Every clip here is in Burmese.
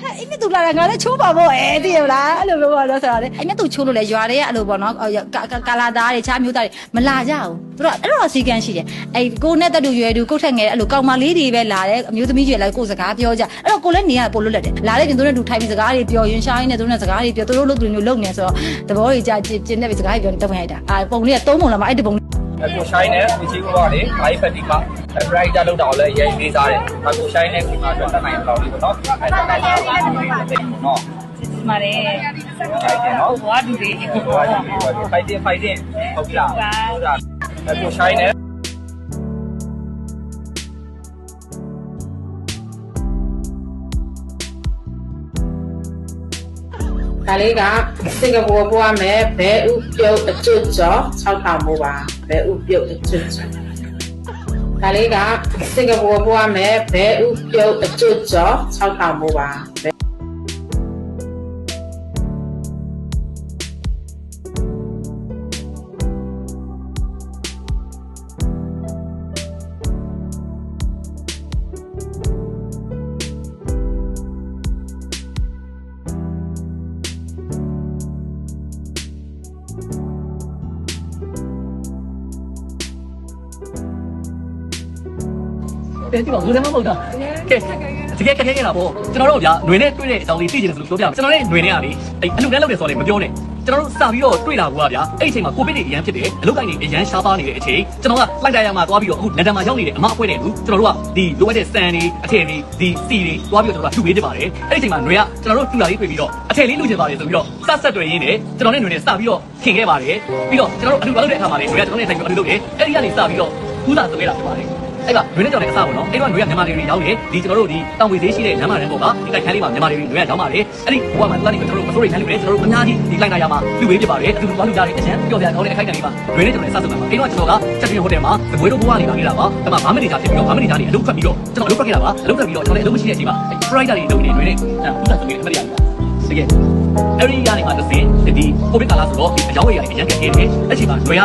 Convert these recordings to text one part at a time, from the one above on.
ဟဲ့အဲ့မြတ်သူလာတာငါလည်းချိုးပါပေါ့အဲသိရမလားအဲ့လိုမျိုးပေါ့နော်ဆိုတော့လေအဲ့မြတ်သူချိုးလို့လဲရွာတွေကအဲ့လိုပေါ့နော်အော်ကာကာကာလာသားတွေချားမျိုးသားတွေမလာကြဘူးသူတို့အဲ့တော့စီကန်းရှိတယ်အဲ့ကိုနဲ့တက်တူရွယ်တူကိုထက်ငယ်အဲ့လိုကောင်မလေးတွေပဲလာတယ်အမျိုးသမီးရွယ်လိုက်ကိုစကားပြောကြအဲ့တော့ကိုလည်းနေရပို့လွတ်လက်တယ်လာတဲ့ပြင်သူတို့တူထိုင်ပြီးစကားတွေပြောရင်ရှားရင်းနဲ့သူတို့နဲ့စကားတွေပြောသူတို့လို့သူမျိုးလုံနေဆိုတော့သဘောကြီးကြာကျင်းနေပြီးစကားတွေပြောနေတက်ဝင်လိုက်တာအာပုံလေးကသုံးပုံလာမှအဲ့ဒီပုံ အခုရှိုင်းနဲ့ဒီချီဘောလေမိုင်းဖက်တီကပရိုက်တာလောက်တော့လည်းရေးလေးစားတယ်အခုရှိုင်းနဲ့ဒီမှာတော့တနိုင်တော့လေးပေါ့နော်အဲ့ဒါနိုင်တော့လေးလေးလေးနော်မာတယ်ဖိုက်တယ်နော်ဘွားတူလေးဖိုက်တယ်ဖိုက်တယ်ဟုတ်လားဟုတ်လားအခုရှိုင်းနဲ့ ဒါလေးကစင်ကာပူပွားမယ်ဘဲဥပြုတ်အကျွတ်ကျော်6000မို့ပါဘဲဥပြုတ်အကျွတ်ကျော်ဒါလေးကစင်ကာပူပွားမယ်ဘဲဥပြုတ်အကျွတ်ကျော်6000မို့ပါ ဘဲ တဲ့ဒီကောင်လူထဲမှာမဟုတ်တာကဲတကယ်ကခဲခဲလာပေါ့ကျွန်တော်တို့ဗျာຫນွေနဲ့တွေ့တဲ့အကြောင်းလေးသိချင်တယ်ဆိုလို့ပြောပြမယ်ကျွန်တော်လည်းຫນွေနဲ့ကလေအဲ့အလုပ်တန်းလုပ်တယ်ဆိုတော့လည်းမပြောနဲ့ကျွန်တော်တို့စပြီးတော့တွေ့လာဘူးကဗျာအဲ့အချိန်မှာကိုဗစ်တွေအရန်ဖြစ်တယ်အလုပ်ကိုင်းတွေအရန်ရှားပါနေတဲ့အချိန်ကျွန်တော်ကလိုက်တိုင်းရမှာသွားပြီးတော့အခုလန်ဒန်မှာရောက်နေတဲ့အမအဖွဲတဲ့လူကျွန်တော်တို့ကဒီလိုအပ်တဲ့စံတွေအထည်တွေဒီစီတွေသွားပြီးတော့ကျွန်တော်တို့ကလှူပေးနေပါတယ်အဲ့ဒီအချိန်မှာຫນွေကကျွန်တော်တို့လှူလာလေးတွေ့ပြီးတော့အထည်လေးလှူချင်ပါတယ်ဆိုပြီးတော့စဆက်တွေ့ရင်းနဲ့ကျွန်တော်နဲ့ຫນွေနဲ့စပြီးတော့ခင်ခဲ့ပါတယ်ပြီးတော့ကျွန်တော်တို့အလှူလုပ်တဲ့အခါမှာလေຫນွေကကျွန်တော်နဲ့ထိုင်ပြီးအလှူလုပ်တယ်အဲ့ဒီကနေစပြီးတော့ကူးလာဆိုခဲ့တာဖြစ်ပါတယ် အဲ့ကနွေနဲ့ကြောင်တဲ့အစားပေါ့နော်အဲ့တော့နွေကမြန်မာတွေရောက်နေဒီကျွန်တော်တို့ဒီတောင်ဝေသေးရှိတဲ့လမ်းမတန်းပေါ်ကဒီတိုက်ခန်းလေးမှာမြန်မာတွေနွေကရောက်ပါတယ်အဲ့ဒီဘဝမှာသူကနေကျွန်တော်တို့မစိုးရိမ်ခန်းလေးပဲကျွန်တော်တို့အများကြီးဒီလိုက်လာရမှာလူဝေးဖြစ်ပါတယ်အတူတူသွားလူကြတဲ့အချမ်းပျော်ပြကောင်းတဲ့အခိုက်အတန့်လေးမှာနွေနဲ့ကြောင်တဲ့အစားဆိုမှာအဲ့တော့ကျွန်တော်ကချက်ပြင်းဟိုတယ်မှာသဘွေးတို့ဘဝနေလာခဲ့တာပါဒါမှ5မိနစ်ကြာဖြစ်ပြီးတော့5မိနစ်ကြာနေအလုပ်ဖက်ပြီးတော့ကျွန်တော်အလုပ်ဖက်ခဲ့တာပါအလုပ်ဖက်ပြီးတော့ကျွန်တော်လည်းအလုပ်မရှိတဲ့အချိန်မှာအဲ့ Friday တွေလုပ်နေနွေနဲ့အဲ့ဘုရားဆိုတဲ့အမရိယာတကယ်အဲ့ဒီကနေမှတစ်စင်ဒီကိုဗစ်ကာလဆိုတော့ဒီအကြောင်းအရာတွေအရင်ကခဲ့တယ်အဲ့ချိန်မှာနွေက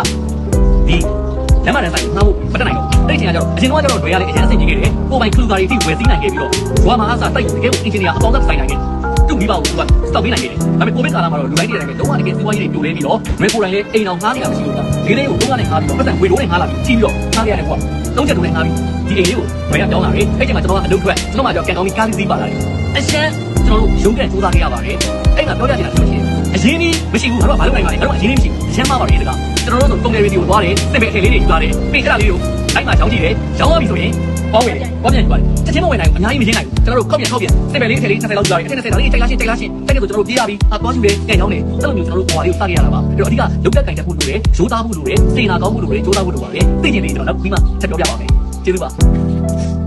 ဒီ လမ်းမတန်းဆိုင်မှာဖို့မတက်နိုင်တော့အဲ့ဒီအချိန်ကကျတော့အရင်ကကျတော့တွေရလေအရင်အဆင်ကြီးခဲ့တယ်ကိုပိုင်ခလူကာတွေတိဝယ်စီးနိုင်ခဲ့ပြီးတော့ဘွားမှာအစားတိုက်တကယ်ကိုအင်ဂျင်နီယာအပေါင်းသက်ဆိုင်နိုင်ခဲ့သူ့မိဘကိုသူကစတော့ပေးနိုင်ခဲ့တယ်ဒါပေမဲ့ကိုဗစ်ကာလမှာတော့လူတိုင်းတွေလည်းလုံးဝတကယ်စီးပွားရေးတွေပြိုလဲပြီးတော့မဲကိုယ်တိုင်လည်းအိမ်အောင်ငှားနေတာမရှိဘူးကဒီလေးကိုလုံးဝနဲ့ငှားပြီးတော့ပတ်စံဝေတိုးနဲ့ငှားလာပြီးကြီးပြီးတော့ငှားရတဲ့ကွာလုံးချက်တိုးနဲ့ငှားပြီးဒီအိမ်လေးကိုဝယ်ရပြောင်းလာတယ်အဲ့ချိန်မှာကျွန်တော်ကအလုပ်ထွက်ကျွန်တော်မှကြောက်ကန်ကောင်းပြီးကားလေးစီးပါလာတယ်အရှမ်းကျွန်တော်တို့ရုံးကန်စူးစမ်းခဲ့ရပါတယ်အဲ့မှာပြောရချင်တာဆိုရှင် အရင်ကြီးမရှိဘူးငါတို့ကဘာလုပ်နိုင်ပါလဲငါတို့ကအရင်ကြီးမရှိဘူးအရှမ်းမပါလေတကကျွန်တော်တို့ဆိုကုန်တယ်ရေဒီကိုသွားတယ်စစ်ပဲအထည်လေးတွေယူလာတယ်ပိတ်ခရလေးတွေကိုအဲ့မှာရောင်းကြည့်တယ်ရောင်းသွားပြီဆိုရင်ပေါင်းဝင်တယ်ပေါင်းပြန်ယူပါတယ်ချက်ချင်းမဝင်နိုင်ဘူးအများကြီးမရင်းနိုင်ဘူးကျွန်တော်တို့ကောက်ပြန်ကောက်ပြန်စစ်ပဲလေးအထည်လေး20လောက်ယူလာတယ်အထည်20လောက်လေးတိုက်လာရှင်းတိုက်လာရှင်းတိုက်နေဆိုကျွန်တော်တို့ပြေးရပြီအသွားယူတယ်ပြန်ရောင်းတယ်အဲ့လိုမျိုးကျွန်တော်တို့ပေါ်ပါလေးကိုစခဲ့ရတာပါအဲ့တော့အဓိကလုတ်တက်ကင်တက်ဖို့လိုတယ်ရိုးသားဖို့လိုတယ်စေနာကောင်းဖို့လိုတယ်ကြိုးစားဖို့လိုပါတယ်သိကျင်တယ်ကျွန်တော်နောက်ပြီးမှချက်ပြောပြပါမယ်ကျေးဇူးပါ